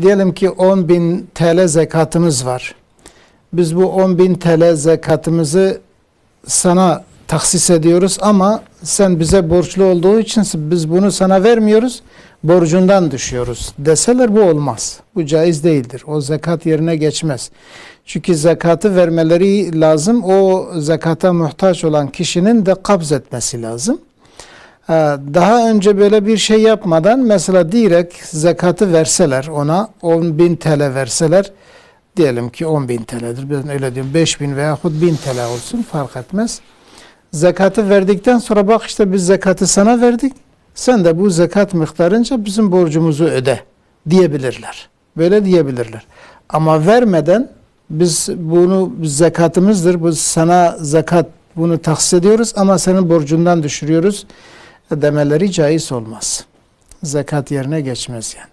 Diyelim ki 10 bin TL zekatımız var. Biz bu 10 bin TL zekatımızı sana tahsis ediyoruz ama sen bize borçlu olduğu için biz bunu sana vermiyoruz, borcundan düşüyoruz deseler bu olmaz. Bu caiz değildir. O zekat yerine geçmez. Çünkü zekatı vermeleri lazım. O zekata muhtaç olan kişinin de kabz etmesi lazım. Ee, Daha önce böyle bir şey yapmadan mesela direkt zekatı verseler ona 10 bin TL verseler diyelim ki 10 bin TL'dir ben öyle diyorum 5 bin veyahut 1000 TL olsun fark etmez. Zekatı verdikten sonra bak işte biz zekatı sana verdik sen de bu zekat miktarınca bizim borcumuzu öde diyebilirler. Böyle diyebilirler. Ama vermeden biz bunu zekatımızdır bu sana zekat bunu tahsis ediyoruz ama senin borcundan düşürüyoruz demeleri caiz olmaz. Zekat yerine geçmez yani.